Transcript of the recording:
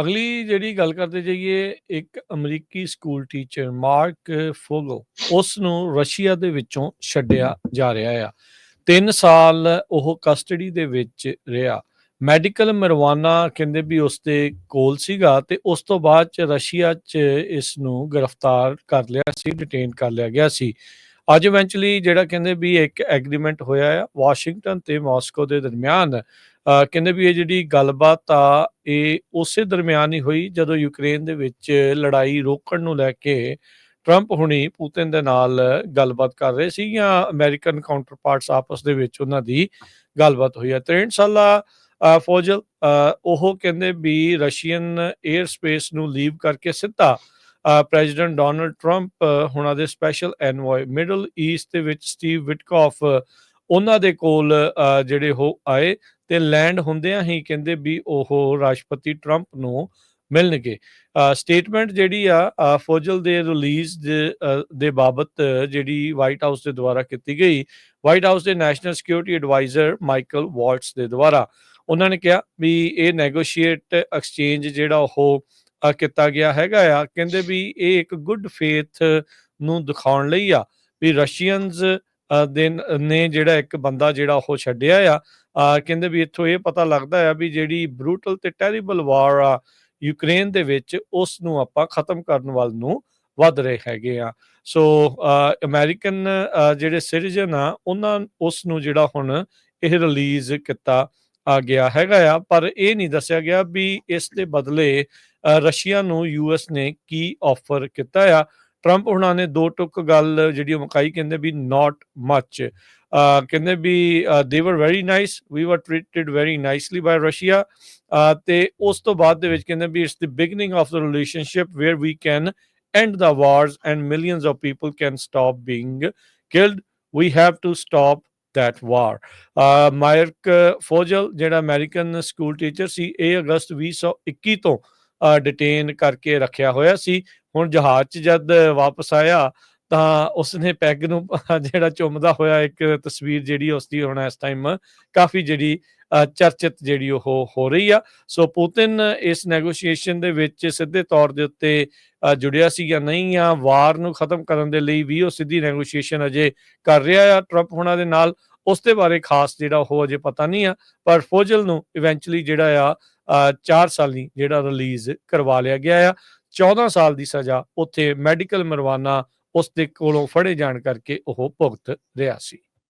ਅਗਲੀ ਜਿਹੜੀ ਗੱਲ ਕਰਦੇ ਜਾਈਏ, ਇੱਕ ਅਮਰੀਕੀ ਸਕੂਲ ਟੀਚਰ ਮਾਰਕ ਫੋਗਲ ਉਸ ਨੂੰ ਰਸ਼ੀਆ ਦੇ ਵਿੱਚੋਂ ਛੱਡਿਆ ਜਾ ਰਿਹਾ ਆ। 3 ਸਾਲ ਉਹ ਕਸਟਡੀ ਦੇ ਵਿੱਚ ਰਿਹਾ। ਮੈਡੀਕਲ ਮਰਵਾਨਾ ਕਹਿੰਦੇ ਵੀ ਉਸ ਦੇ ਕੋਲ ਸੀਗਾ ਤੇ ਉਸ ਤੋਂ ਬਾਅਦ ਚ ਰਸ਼ੀਆ ਚ ਇਸ ਨੂੰ ਗ੍ਰਿਫਤਾਰ ਕਰ ਲਿਆ ਸੀ, ਡਿਟੇਨ ਕਰ ਲਿਆ ਗਿਆ ਸੀ। ਅੱਜ ਇਵੈਂਚੁਅਲੀ ਜਿਹੜਾ ਕਹਿੰਦੇ ਵੀ ਇੱਕ ਐਗਰੀਮੈਂਟ ਹੋਇਆ ਆ, ਵਾਸ਼ਿੰਗਟਨ ਤੇ ਮਾਸਕੋ ਦੇ ਦਰਮਿਆਨ ਕਹਿੰਦੇ ਵੀ ਇਹ ਜਿਹੜੀ ਗੱਲਬਾਤ ਆ ਇਹ ਉਸੇ ਦਰਮਿਆਨ ਹੀ ਹੋਈ ਜਦੋਂ ਯੂਕਰੇਨ ਦੇ ਵਿੱਚ ਲੜਾਈ ਰੋਕਣ ਨੂੰ ਲੈ ਕੇ ਟਰੰਪ ਹੁਣੀ ਪੁਤਿਨ ਦੇ ਨਾਲ ਗੱਲਬਾਤ ਕਰ ਰਹੇ ਸੀ ਜਾਂ ਅਮਰੀਕਨ ਕਾਊਂਟਰਪਾਰਟਸ ਆਪਸ ਦੇ ਵਿੱਚ ਉਹਨਾਂ ਦੀ ਗੱਲਬਾਤ ਹੋਈ ਹੈ 63 ਸਾਲਾ ਅਹ, ਫੌਜਲ ਅਹ, ਉਹ ਕਹਿੰਦੇ ਵੀ ਰਸ਼ੀਅਨ 에ਅਰ ਸਪੇਸ ਨੂੰ ਲੀਵ ਕਰਕੇ ਸਿੱਧਾ ਪ੍ਰੈਜ਼ੀਡੈਂਟ ਡੋਨਲਡ ਟਰੰਪ ਹੁਣਾਂ ਦੇ ਸਪੈਸ਼ਲ ਐਨਵੋਏ ਮਿਡਲ ਈਸਟ ਦੇ ਵਿੱਚ ਸਟੀਵ ਵਿਟਕੌਫ ਉਹਨਾਂ ਦੇ ਕੋਲ ਜਿਹੜੇ ਉਹ ਆਏ ਤੇ ਲੈਂਡ ਹੁੰਦਿਆਂ ਹੀ ਕਹਿੰਦੇ ਵੀ ਉਹ ਰਾਸ਼ਟਰਪਤੀ ਟਰੰਪ ਨੂੰ ਮਿਲਣਗੇ। ਸਟੇਟਮੈਂਟ ਜਿਹੜੀ ਆ ਅਹ, ਫੌਜਲ ਦੇ ਰਿਲੀਜ਼ ਦੇ ਬਾਬਤ ਜਿਹੜੀ ਵਾਈਟ ਹਾਊਸ ਦੇ ਦੁਆਰਾ ਕੀਤੀ ਗਈ ਵਾਈਟ ਹਾਊਸ ਦੇ national security adviser Michael Waltz ਦੇ ਦੁਆਰਾ ਉਹਨਾਂ ਨੇ ਕਿਹਾ ਵੀ ਇਹ ਨੈਗੋਸ਼ੀਏਟ ਐਕਸਚੇਂਜ ਜਿਹੜਾ ਉਹ ਕੀਤਾ ਗਿਆ ਹੈਗਾ ਆ ਕਹਿੰਦੇ ਵੀ ਇਹ ਇੱਕ ਗੁੱਡ ਫੇਥ ਨੂੰ ਦਿਖਾਉਣ ਲਈ ਆ ਵੀ ਰਸ਼ੀਅਨਸ ਦੇ ਨੇ ਜਿਹੜਾ ਇੱਕ ਬੰਦਾ ਜਿਹੜਾ ਉਹ ਛੱਡਿਆ ਆ। ਕਹਿੰਦੇ ਵੀ ਇੱਥੋਂ ਇਹ ਪਤਾ ਲੱਗਦਾ ਆ ਵੀ ਜਿਹੜੀ ਬਰੂਟਲ ਤੇ ਟੈਰੀਬਲ ਵਾਰ ਆ ਯੂਕਰੇਨ ਦੇ ਵਿੱਚ ਉਸ ਨੂੰ ਆਪਾਂ ਖਤਮ ਕਰਨ ਵੱਲ ਨੂੰ ਵੱਧ ਰਹੇ ਹੈਗੇ ਆ। ਸੋ ਅਮਰੀਕਨ ਜਿਹੜੇ ਸਿਟੀਜ਼ਨ ਆ, ਉਹਨਾਂ ਉਸ ਨੂੰ ਜਿਹੜਾ ਹੁਣ ਇਹ ਰਿਲੀਜ਼ ਕੀਤਾ ਆ ਗਿਆ ਹੈਗਾ ਆ। ਪਰ ਇਹ ਨਹੀਂ ਦੱਸਿਆ ਗਿਆ ਵੀ ਇਸ ਦੇ ਬਦਲੇ ਰਸ਼ੀਆ ਨੂੰ ਯੂਐਸ ਨੇ ਕੀ ਆਫਰ ਕੀਤਾ ਆ। ਟਰੰਪ ਹੁਣਾਂ ਨੇ ਦੋ ਟੁਕ ਗੱਲ ਜਿਹੜੀ ਉਹ ਮੁਕਾਈ, ਕਹਿੰਦੇ ਵੀ ਨਾਟ ਮੱਚ ਕਹਿੰਦੇ ਵੀ ਦੇ ਵਰ very nice we were treated very nicely by Russia ਤੇ ਉਸ ਤੋਂ ਬਾਅਦ ਦੇ ਵਿੱਚ ਕਹਿੰਦੇ ਵੀ it's the beginning of the relationship where we can end the wars and millions of people can stop being killed we have to stop that war. Marc Fogel, ਜਿਹੜਾ American school teacher ਸੀ, ਇਹ ਅਗਸਤ 2021 ਤੋਂ detain ਕਰਕੇ ਰੱਖਿਆ ਹੋਇਆ ਸੀ। ਹੁਣ ਜਹਾਜ਼ 'ਚ ਜਦ ਵਾਪਸ ਆਇਆ ਤਾਂ ਉਸਨੇ ਪੈਗ ਨੂੰ ਜਿਹੜਾ ਚੁੰਮਦਾ ਹੋਇਆ ਇੱਕ ਤਸਵੀਰ ਜਿਹੜੀ ਉਸਦੀ ਹੁਣ ਇਸ ਟਾਈਮ ਕਾਫੀ ਜਿਹੜੀ ਅ, ਚਰਚਿਤ ਜਿਹੜੀ ਉਹ ਹੋ ਰਹੀ ਆ। ਸੋ ਪੁਤਿਨ ਇਸ ਨੈਗੋਸ਼ੀਏਸ਼ਨ ਦੇ ਵਿੱਚ ਸਿੱਧੇ ਤੌਰ ਦੇ ਉੱਤੇ ਜੁੜਿਆ ਸੀ ਜਾਂ ਨਹੀਂ ਆ ਵਾਰ ਨੂੰ ਖਤਮ ਕਰਨ ਦੇ ਲਈ ਵੀ ਉਹ ਸਿੱਧੀ ਨੈਗੋਸ਼ੀਏਸ਼ਨ ਅਜੇ ਕਰ ਰਿਹਾ ਆ। ਟਰੰਪ ਹੁਣਾਂ ਦੇ ਨਾਲ ਉਸ ਦੇ ਬਾਰੇ ਖਾਸ ਜਿਹੜਾ ਉਹ ਅਜੇ ਪਤਾ ਨਹੀਂ ਆ, ਪਰ ਫੋਜਲ ਨੂੰ ਇਵੈਂਚੁਅਲੀ ਜਿਹੜਾ ਆ 4 ਸਾਲੀ ਜਿਹੜਾ ਰਿਲੀਜ਼ ਕਰਵਾ ਲਿਆ ਗਿਆ ਆ। 14 ਸਾਲ ਦੀ ਸਜ਼ਾ ਉੱਥੇ ਮੈਡੀਕਲ ਮਰਵਾਨਾ ਉਸ ਦੇ ਕੋਲੋਂ ਫੜੇ ਜਾਣ ਕਰਕੇ ਉਹ ਭੁਗਤ ਰਿਹਾ ਸੀ।